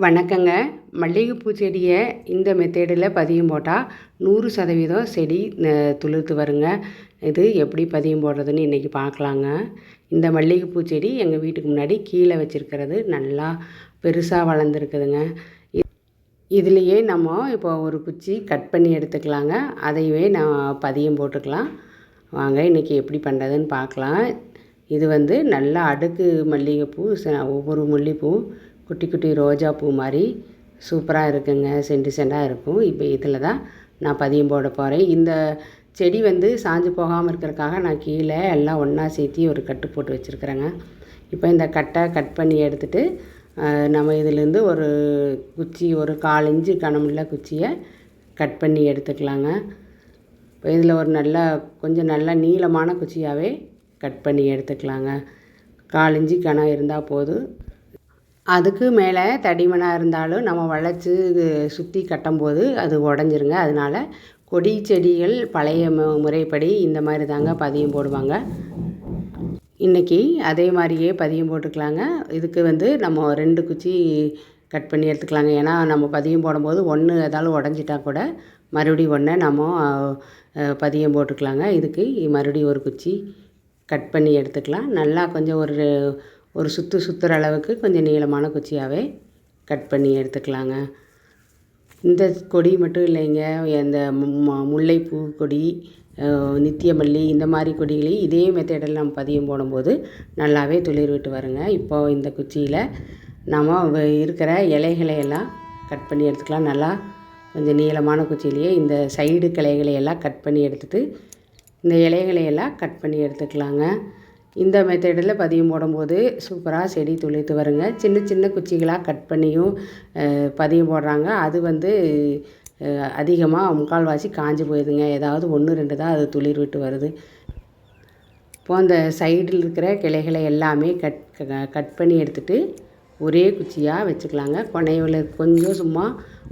வணக்கங்க. மல்லிகைப்பூ செடியை இந்த மெத்தேடில் பதியம் போட்டால் நூறு சதவீதம் செடி துளிர்த்து வருங்க. இது எப்படி பதியம் போடுறதுன்னு இன்றைக்கி பார்க்கலாங்க. இந்த மல்லிகைப்பூ செடி எங்கள் வீட்டுக்கு முன்னாடி கீழே வச்சுருக்கிறது நல்லா பெருசாக வளர்ந்துருக்குதுங்க. இதுலேயே நம்ம இப்போ ஒரு குச்சி கட் பண்ணி எடுத்துக்கலாங்க. அதையவே நான் பதியம் போட்டுக்கலாம். வாங்க இன்றைக்கி எப்படி பண்ணுறதுன்னு பார்க்கலாம். இது வந்து நல்லா அடுக்கு மல்லிகைப்பூ ச- ஒவ்வொரு மல்லிகைப்பூ குட்டி குட்டி ரோஜா பூ மாதிரி சூப்பராக இருக்குங்க சென்டிசெண்டாக இருக்கும். இப்போ இதில் தான் நான் பதியம் போட போகிறேன் இந்த செடி வந்து சாஞ்சு போகாமல் இருக்கிறதுக்காக நான் கீழே எல்லாம் ஒன்றா சேர்த்தி ஒரு கட்டு போட்டு வச்சுருக்குறேங்க. இப்போ இந்த கட்டை கட் பண்ணி எடுத்துட்டு நம்ம இதிலேருந்து ஒரு குச்சி ஒரு கால் இஞ்சி கணமுள்ள குச்சியை கட் பண்ணி எடுத்துக்கலாங்க. இப்போ இதில் ஒரு நல்ல கொஞ்சம் நல்ல நீளமான குச்சியாகவே கட் பண்ணி எடுத்துக்கலாங்க. கால் இஞ்சி கணம் இருந்தால் போதும். அதுக்கு மேலே தடிமனாக இருந்தாலும் நம்ம வளைச்சி சுற்றி கட்டும்போது அது உடஞ்சிருங்க. அதனால கொடி செடிகள் பழைய மு- முறைப்படி இந்த மாதிரி தாங்க பதியம் போடுவாங்க. இன்றைக்கி அதே மாதிரியே பதியம் போட்டுக்கலாங்க. இதுக்கு வந்து நம்ம ரெண்டு குச்சி கட் பண்ணி எடுத்துக்கலாங்க. ஏன்னா நம்ம பதியம் போடும்போது ஒன்று ஏதாவது உடஞ்சிட்டா கூட மறுபடியும் ஒன்றை நம்ம பதியம் போட்டுக்கலாங்க. இதுக்கு மறுபடியும் ஒரு குச்சி கட் பண்ணி எடுத்துக்கலாம். நல்லா கொஞ்சம் ஒரு ஒரு சுற்று சுற்றுற அளவுக்கு கொஞ்சம் நீளமான குச்சியாகவே கட் பண்ணி எடுத்துக்கலாங்க. இந்த கொடி மட்டும் இல்லைங்க. இந்த முல்லைப்பூ கொடி நித்தியமல்லி இந்த மாதிரி கொடிகளையும் இதே மெத்தடில் நம்ம பதியம் போடும்போது நல்லாவே துளிர் விட்டு வருங்க. இப்போ இந்த குச்சியில் நம்ம இருக்கிற இலைகளை எல்லாம் கட் பண்ணி எடுத்துக்கலாம். நல்லா கொஞ்சம் நீளமான குச்சியிலேயே இந்த சைடு கிளைகளை எல்லாம் கட் பண்ணி எடுத்துட்டு இந்த இலைகளை எல்லாம் கட் பண்ணி எடுத்துக்கலாங்க. இந்த மெத்தடில் பதியம் போடும்போது சூப்பராக செடி துளிர்த்து வருங்க. சின்ன சின்ன குச்சிகளாக கட் பண்ணியும் பதியம் போடுறாங்க. அது வந்து அதிகமாக முக்கால்வாசி காஞ்சி போயிடுதுங்க. ஏதாவது ஒன்று ரெண்டு தான் அது துளிர் விட்டு வருது. இப்போ அந்த சைடில் இருக்கிற கிளைகளை எல்லாமே கட் கட் பண்ணி எடுத்துகிட்டு ஒரே குச்சியாக வச்சுக்கலாங்க. கொனையில் கொஞ்சம் சும்மா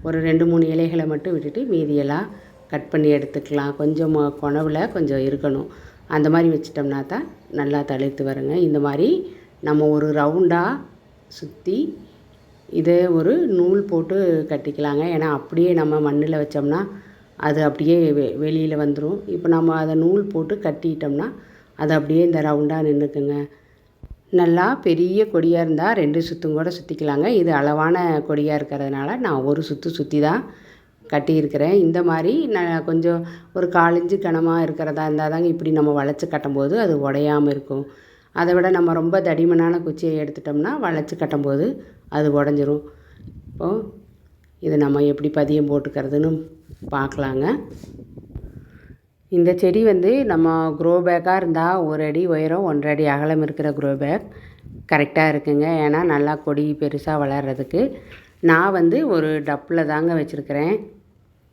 ஒரு ரெண்டு மூணு இலைகளை மட்டும் விட்டுட்டு மீதியெல்லாம் கட் பண்ணி எடுத்துக்கலாம். கொஞ்சம் கொணவில் கொஞ்சம் இருக்கணும். அந்த மாதிரி வச்சிட்டோம்னா தான் நல்லா தளிர்த்து வருங்க. இந்த மாதிரி நம்ம ஒரு ரவுண்டாக சுற்றி இதே ஒரு நூல் போட்டு கட்டிக்கலாங்க. ஏன்னா அப்படியே நம்ம மண்ணில் வச்சோம்னா அது அப்படியே வெ வெளியில் வந்துடும் இப்போ நம்ம அதை நூல் போட்டு கட்டிட்டோம்னா அது அப்படியே இந்த ரவுண்டாக நின்றுக்குங்க. நல்லா பெரிய கொடியாக இருந்தால் ரெண்டு சுற்றும் கூட சுற்றிக்கலாங்க இது அளவான கொடியாக இருக்கிறதுனால நான் ஒரு சுற்று சுற்றி தான் கட்டியிருக்கிறேன். இந்த மாதிரி நான் கொஞ்சம் ஒரு காலஞ்சு கனமாக இருக்கிறதா இருந்தால் தாங்க இப்படி நம்ம வளைச்சி கட்டும்போது அது உடையாமல் இருக்கும். அதை விட நம்ம ரொம்ப தடிமனான குச்சியை எடுத்துட்டோம்னா வளைச்சி கட்டும்போது அது உடஞ்சிரும். இப்போது இதை நம்ம எப்படி பதியம் போட்டுக்கிறதுன்னு பார்க்கலாங்க. இந்த செடி வந்து நம்ம க்ரோ பேக்காக இருந்தால் ஒரு அடி உயரம் ஒன்றரை அடி அகலம் இருக்கிற க்ரோ பேக் கரெக்டாக இருக்குங்க. ஏன்னா நல்லா கொடி பெருசாக வளர்கிறதுக்கு நான் வந்து ஒரு டப்பில் தாங்க வச்சுருக்கிறேன்.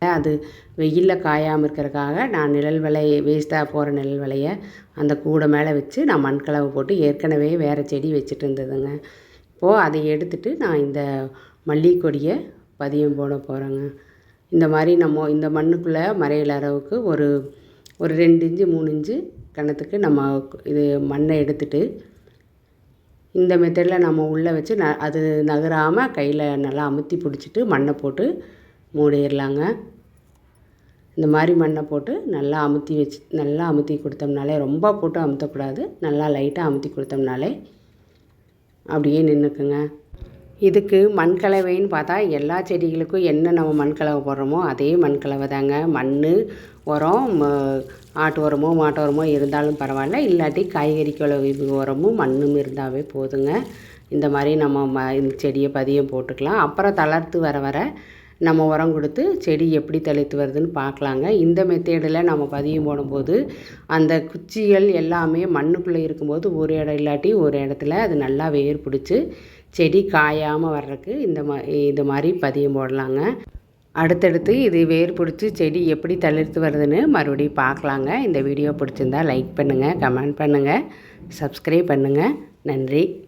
அது வெயிலில் காயாமல் இருக்கிறதுக்காக நான் நிழல் விலை வேஸ்ட்டாக போகிற நிழல் விலையை அந்த கூடை மேலே வச்சு நான் மண்கலவை போட்டு ஏற்கனவே வேறு செடி வச்சுட்டு இருந்ததுங்க. இப்போது அதை எடுத்துகிட்டு நான் இந்த மல்லிகை கொடியை பதியம் போட போகிறேங்க இந்த மாதிரி நம்ம இந்த மண்ணுக்குள்ளே மறையிற அளவுக்கு ஒரு ஒரு ரெண்டு இன்ச்சு மூணு இன்ச்சு கணத்துக்கு நம்ம இது மண்ணை எடுத்துகிட்டு இந்த மெத்தடில் நம்ம உள்ளே வச்சு ந அது நகராமல் கையில் நல்லா அமுத்தி பிடிச்சிட்டு மண்ணை போட்டு மூடிடலாங்க. இந்த மாதிரி மண்ணை போட்டு நல்லா அமுத்தி வச்சு நல்லா அமுத்தி கொடுத்தோம்னாலே ரொம்ப போட்டு அமுத்தக்கூடாது. நல்லா லைட்டாக அமுத்தி கொடுத்தோம்னாலே அப்படியே நின்றுக்குங்க இதுக்கு மண்கலவைன்னு பார்த்தா எல்லா செடிகளுக்கும் என்ன நம்ம மண்கலவை போடுறோமோ அதே மண்கலவை தாங்க. மண் உரம் ம- ஆட்டு உரமோ மாட்டு உரமோ இருந்தாலும் பரவாயில்ல. இல்லாட்டி காய்கறி கலவை உரமும் மண்ணும் இருந்தாவே போதுங்க. இந்த மாதிரி நம்ம ம இந்த செடியை பதியம் போட்டுக்கலாம். அப்புறம் தளர்த்து வர வர நம்ம உரம் கொடுத்து செடி எப்படி தளிர்த்து வருதுன்னு பார்க்கலாங்க. இந்த மெத்தேடில் நம்ம பதியம் போடும்போது அந்த குச்சிகள் எல்லாமே மண்ணுக்குள்ளே இருக்கும்போது ஒரு இடம் இல்லாட்டி ஒரு இடத்துல அது நல்லா வேர் பிடிச்சி செடி காயாமல் வர்றதுக்கு இந்த மா இந்த மாதிரி பதியம் போடலாங்க. அடுத்தடுத்து இது வேர் பிடிச்சி செடி எப்படி தளிர்த்து வருதுன்னு மறுபடியும் பார்க்கலாங்க. இந்த வீடியோ பிடிச்சிருந்தா லைக் பண்ணுங்கள் கமெண்ட் பண்ணுங்கள் சப்ஸ்கிரைப் பண்ணுங்கள் நன்றி.